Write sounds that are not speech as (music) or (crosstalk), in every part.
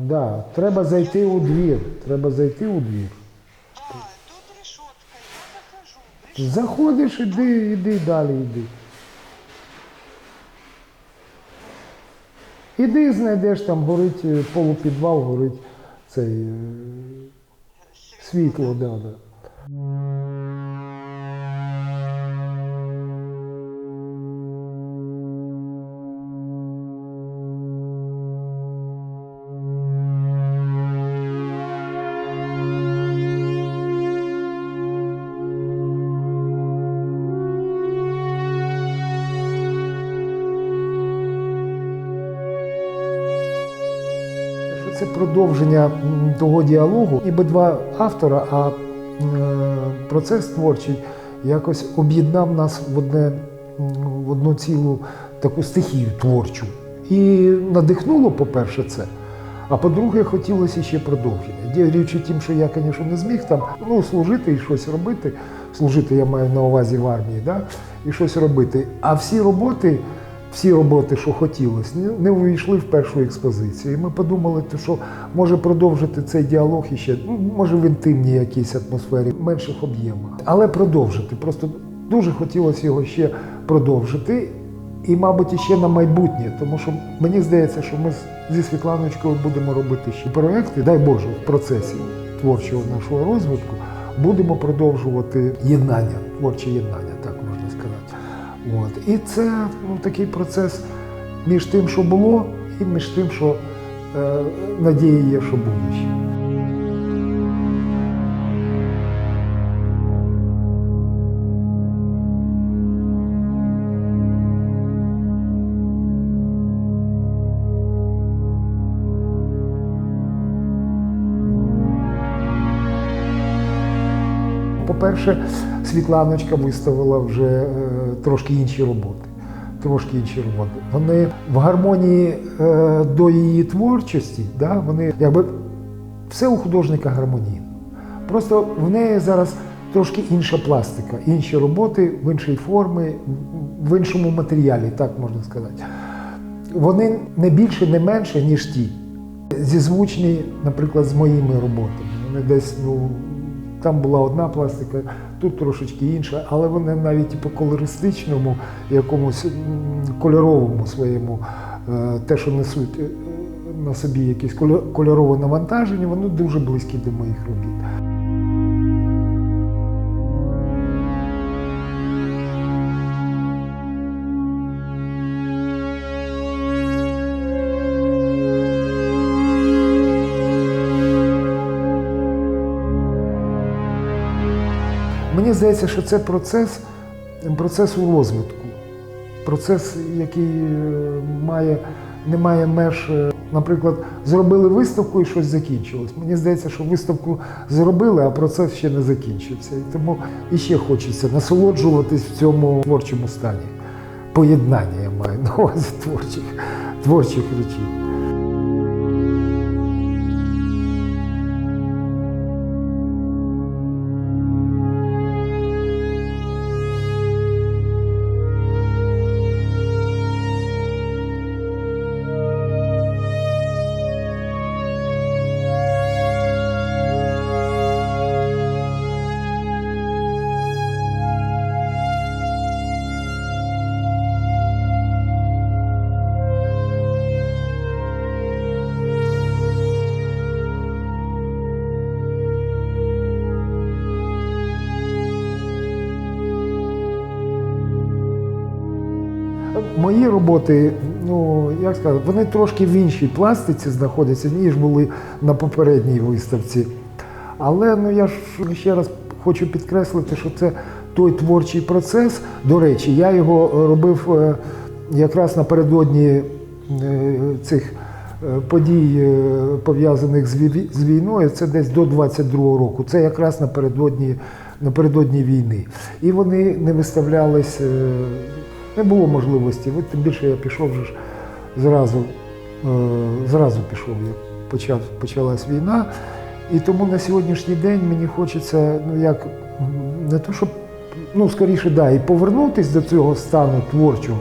Да, треба зайти у двір. Треба зайти у двір. Да, тут решетка, я захожу. Заходиш, іди, іди далі, іди. Іди знайдеш, там горить е, полупідвал, горить цей е, світло, да, да. Це продовження того діалогу, ніби два автора, а е, процес творчий якось об'єднав нас в одне в одну цілу таку стихію творчу. І надихнуло, по-перше, це. А по-друге, хотілося ще продовження. У тім, що я, звісно, не зміг там ну, служити і щось робити. Служити я маю на увазі в армії, да? і щось робити. А всі роботи, всі роботи, що хотілося, не- увійшли в першу експозицію. І ми подумали, що може продовжити цей діалог іще, ну, може в інтимній якійсь атмосфері, в менших об'ємах. Але продовжити. Просто дуже хотілося його ще продовжити. І, мабуть, іще на майбутнє, тому що мені здається, що ми зі Світланочкою будемо робити ще проекти, дай Боже, в процесі творчого нашого розвитку будемо продовжувати єднання, творче єднання. От. І це ну, такий процес між тим, що було, і між тим, що е, надія є, що буде. По-перше, Світланочка виставила вже е, трошки інші роботи. Трошки інші роботи. Вони в гармонії е, до її творчості, да, вони якби все у художника гармонійно. Просто в неї зараз трошки інша пластика, інші роботи в іншій формі, в іншому матеріалі, так можна сказати. Вони не більше, не менше, ніж ті. Зізвучні, наприклад, з моїми роботами. Вони десь, ну, там була одна пластика, тут трошечки інша, але вони навіть по колористичному, якомусь кольоровому своєму, е, те, що несуть е, на собі якісь кольорове навантаження, вони дуже близькі до моїх робіт. Мені здається, що це процес, процес у розвитку, процес, який е, має, не має меж. Е, Наприклад, зробили виставку і щось закінчилось. Мені здається, що виставку зробили, а процес ще не закінчився. І тому іще хочеться насолоджуватись в цьому творчому стані. Поєднання я маю на увазі творчих, творчих речей. Мої роботи, ну як сказати, вони трошки в іншій пластиці знаходяться, ніж були на попередній виставці. Але ну я ж ще раз хочу підкреслити, що це той творчий процес. До речі, я його робив е, якраз напередодні е, цих е, подій, пов'язаних з війною. Це десь до 22-го року. Це якраз напередодні, напередодні війни. І вони не виставлялись. Не було можливості. От тим більше я пішов вже зразу, е, зразу пішов, як почав, почалась війна. І тому на сьогоднішній день мені хочеться, ну як, не то, щоб, ну скоріше, да, і повернутися до цього стану творчого,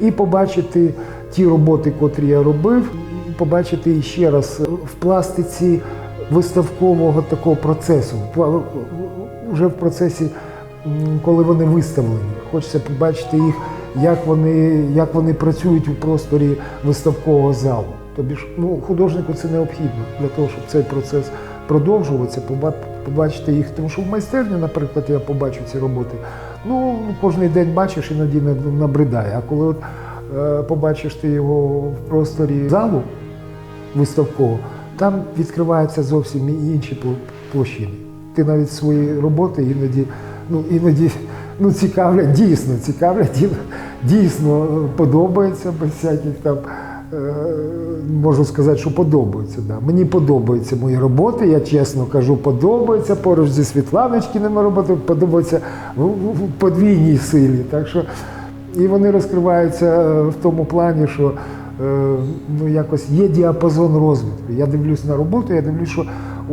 і побачити ті роботи, котрі я робив, і побачити іще раз в пластиці виставкового такого процесу, вже в процесі, коли вони виставлені. Хочеться побачити їх, як вони, як вони працюють у просторі виставкового залу. Тобі ж ну, художнику це необхідно для того, щоб цей процес продовжувався, побачити їх. Тому що в майстерні, наприклад, я побачу ці роботи. Ну, кожен день бачиш, іноді набридає. А коли от, е, побачиш ти його в просторі залу виставкового, там відкриваються зовсім інші пл- площини. Ти навіть свої роботи іноді, ну, іноді ну, цікавлять, дійсно цікавлять, дійсно подобається без всяких там. е, Можу сказати, що подобаються. Да. Мені подобаються мої роботи, я чесно кажу, подобаються. Поруч зі Світланочкиними роботами подобаються в, в- в подвійній силі. Так що, і вони розкриваються е, в тому плані, що е, ну, якось є діапазон розвитку. Я дивлюсь на роботу, я дивлюсь, що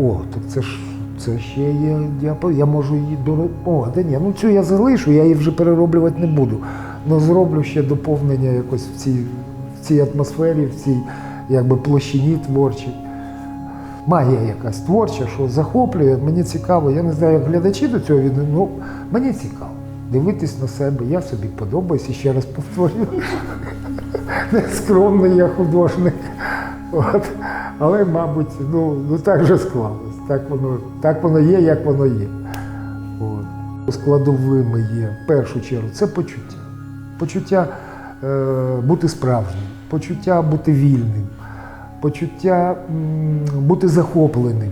о, так це ж це ще є діапазон, я можу її до О, да ні, ну цю я залишу, я її вже перероблювати не буду. Ну зроблю ще доповнення якось в цій, в цій атмосфері, в цій якби площині творчій. Магія якась творча, що захоплює, мені цікаво. Я не знаю, як глядачі до цього відносяться, ну мені цікаво. Дивитись на себе, я собі подобаюся, ще раз повторюю. (laughs) Нескромний я художник. От. Але, мабуть, ну, ну так же склалось. Так воно, так воно є, як воно є. От. Складовими є в першу чергу це почуття. Почуття е, бути справжнім, почуття бути вільним, почуття м, бути захопленим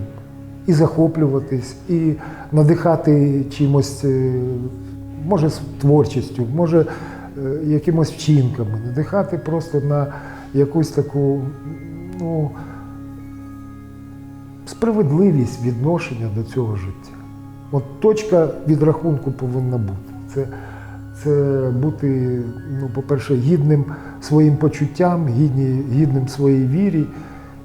і захоплюватись, і надихати чимось, е, може, творчістю, може, е, якимось вчинками, надихати просто на якусь таку ну, справедливість відношення до цього життя. От точка відрахунку повинна бути. Це, це бути, ну, по-перше, гідним своїм почуттям, гідні, гідним своїй вірі,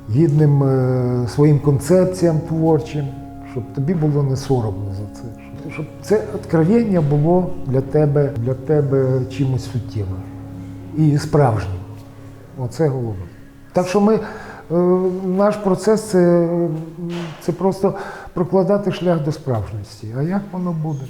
гідним е, своїм концепціям творчим, щоб тобі було не соромно за це. Щоб, це откровення було для тебе, для тебе чимось суттєвим і справжнім. Оце головне. Так що ми, наш процес це, це просто прокладати шлях до справжності. А як воно буде?